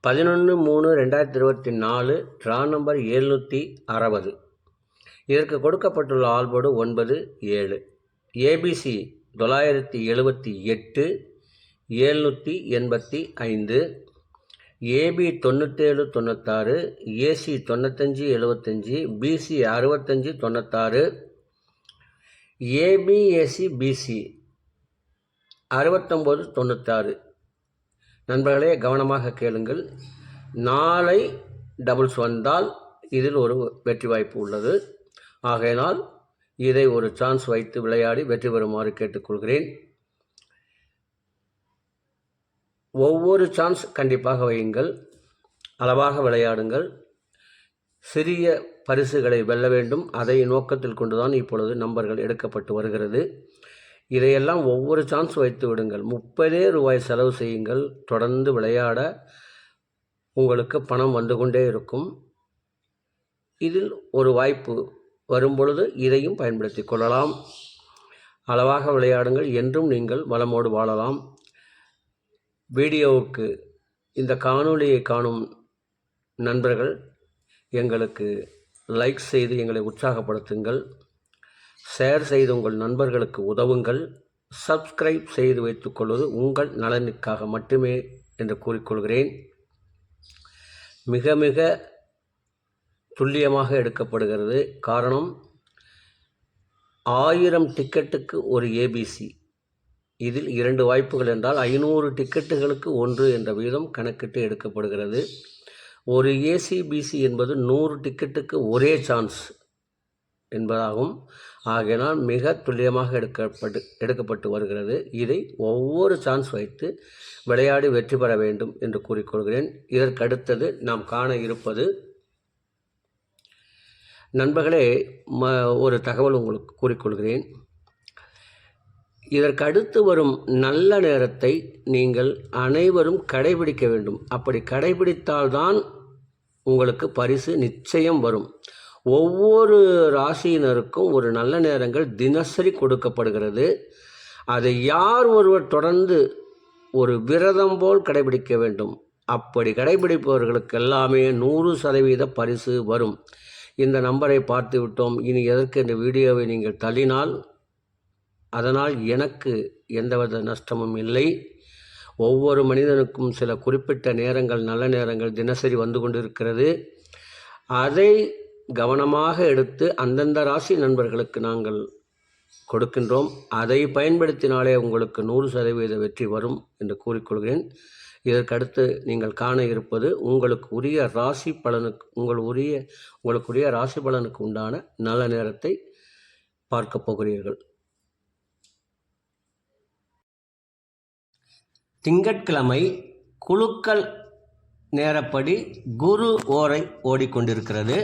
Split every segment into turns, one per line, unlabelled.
பதினொன்று மூணு ரெண்டாயிரத்தி இருபத்தி நாலு ட்ரா நம்பர் எழுநூற்றி அறுபது. இதற்கு கொடுக்கப்பட்டுள்ள ஆல்போடு ஒன்பது ஏழு. ஏபிசி தொள்ளாயிரத்தி எழுபத்தி எட்டு ஏழ்நூற்றி எண்பத்தி ஐந்து. ஏபி தொண்ணூற்றேழு தொண்ணூத்தாறு. ஏசி தொண்ணூத்தஞ்சு எழுபத்தஞ்சி பிசி அறுபத்தஞ்சி தொண்ணூத்தாறு. ஏபிஏசி பிசி அறுபத்தொம்போது தொண்ணூத்தாறு. நண்பர்களே கவனமாக கேளுங்கள். நாளை டபுள்ஸ் வந்தால் இதில் ஒரு வெற்றி வாய்ப்பு உள்ளது. ஆகையினால் இதை ஒரு சான்ஸ் வைத்து விளையாடி வெற்றி பெறுமாறு கேட்டுக்கொள்கிறேன். ஒவ்வொரு சான்ஸ் கண்டிப்பாக வையுங்கள். அளவாக விளையாடுங்கள். சிறிய பரிசுகளை வெல்ல வேண்டும். அதை நோக்கத்தில் கொண்டுதான் இப்பொழுது நம்பர்கள் எடுக்கப்பட்டு வருகிறது. இதையெல்லாம் ஒவ்வொரு சான்ஸ் வைத்து விடுங்கள். முப்பதே ரூபாய் செலவு செய்யுங்கள். தொடர்ந்து விளையாட உங்களுக்கு பணம் வந்து கொண்டே இருக்கும். இதில் ஒரு வாய்ப்பு வரும்பொழுது இதையும் பயன்படுத்தி கொள்ளலாம். அளவாக விளையாடுங்கள். என்றும் நீங்கள் வளமோடு வாழலாம். வீடியோவுக்கு இந்த காணொளியை காணும் நண்பர்கள் எங்களுக்கு லைக் செய்து எங்களை உற்சாகப்படுத்துங்கள். ஷேர் செய்து உங்கள் நண்பர்களுக்கு உதவுங்கள். சப்ஸ்கிரைப் செய்து வைத்துக்கொள்வது உங்கள் நலனுக்காக மட்டுமே என்று கூறிக்கொள்கிறேன். மிக மிக துல்லியமாக எடுக்கப்படுகிறது. காரணம் ஆயிரம் டிக்கெட்டுக்கு ஒரு ஏபிசி இதில் இரண்டு வாய்ப்புகள் என்றால் ஐநூறு டிக்கெட்டுகளுக்கு ஒன்று என்ற வீதம் கணக்கிட்டு எடுக்கப்படுகிறது. ஒரு ஏசிபிசி என்பது நூறு டிக்கெட்டுக்கு ஒரே சான்ஸ் என்பதாகும். ஆகையினால் மிக துல்லியமாக எடுக்கப்பட்டு எடுக்கப்பட்டு வருகிறது. இதை ஒவ்வொரு சான்ஸ் வைத்து விளையாடி வெற்றி பெற வேண்டும் என்று கூறிக்கொள்கிறேன். இதற்கடுத்தது நாம் காண இருப்பது நண்பர்களே ம ஒரு தகவல் உங்களுக்கு கூறிக்கொள்கிறேன். இதற்கு அடுத்து வரும் நல்ல நேரத்தை நீங்கள் அனைவரும் கடைபிடிக்க வேண்டும். அப்படி கடைபிடித்தால்தான் உங்களுக்கு பரிசு நிச்சயம் வரும். ஒவ்வொரு ராசியினருக்கும் ஒரு நல்ல நேரங்கள் தினசரி கொடுக்கப்படுகிறது. அதை யார் ஒருவர் தொடர்ந்து ஒரு விரதம் போல் கடைபிடிக்க வேண்டும். அப்படி கடைபிடிப்பவர்களுக்கு எல்லாமே நூறு சதவீத பரிசு வரும். இந்த நம்பரை பார்த்து விட்டோம். இனி எதற்கு இந்த வீடியோவை நீங்கள் தள்ளினால்? அதனால் எனக்கு எந்தவித நஷ்டமும் இல்லை. ஒவ்வொரு மனிதனுக்கும் சில குறிப்பிட்ட நேரங்கள் நல்ல நேரங்கள் தினசரி வந்து கொண்டிருக்கிறது. அதை கவனமாக எடுத்து அந்தந்த ராசி நண்பர்களுக்கு நாங்கள் கொடுக்கின்றோம். அதை பயன்படுத்தினாலே உங்களுக்கு நூறு சதவீத வெற்றி வரும் என்று கூறிக்கொள்கிறேன். இதற்கடுத்து நீங்கள் காண இருப்பது உங்களுக்கு உரிய ராசி பலனுக்கு உங்கள் உரிய உங்களுக்குரிய ராசி பலனுக்கு உண்டான நல்ல நேரத்தை பார்க்க போகிறீர்கள். திங்கட்கிழமை குழுக்கள் நேரப்படி குரு ஓரை ஓடிக்கொண்டிருக்கிறது.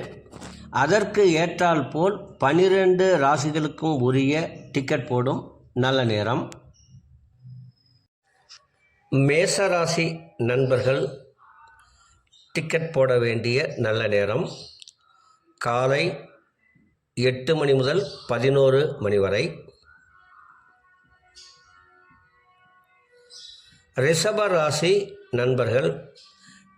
அதற்கு ஏற்றால் போல் பனிரெண்டு ராசிகளுக்கும் உரிய டிக்கெட் போடும் நல்ல நேரம். மேசராசி நண்பர்கள் டிக்கெட் போட வேண்டிய நல்ல நேரம். காலை எட்டு மணி முதல் பதினோரு மணி வரை. ரிஷப ராசி நண்பர்கள்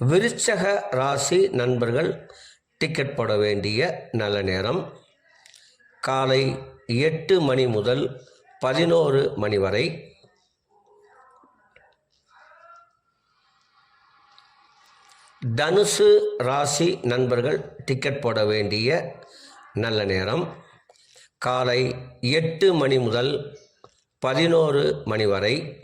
விருச்சக ராசி நண்பர்கள் டிக்கெட் போட வேண்டிய நல்ல நேரம். காலை எட்டு மணி முதல் பதினோரு மணி வரை. தனுசு ராசி நண்பர்கள் டிக்கெட் போட வேண்டிய நல்ல நேரம். காலை எட்டு மணி முதல் பதினோரு மணி வரை.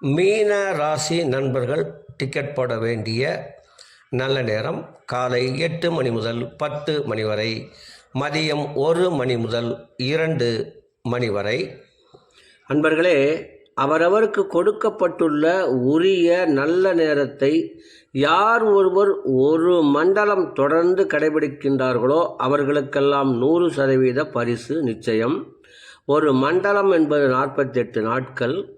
மீன ராசி நண்பர்கள் டிக்கெட் போட வேண்டிய நல்ல நேரம். காலை எட்டு மணி முதல் பத்து மணி வரை. மதியம் ஒரு மணி முதல் இரண்டு மணி வரை. அன்பர்களே அவரவருக்கு கொடுக்கப்பட்டுள்ள உரிய நல்ல நேரத்தை யார் ஒருவர் ஒரு மண்டலம் தொடர்ந்து கடைபிடிக்கின்றார்களோ அவர்களுக்கெல்லாம் நூறு சதவீத பரிசு நிச்சயம். ஒரு மண்டலம் என்பது நாற்பத்தெட்டு நாட்கள்.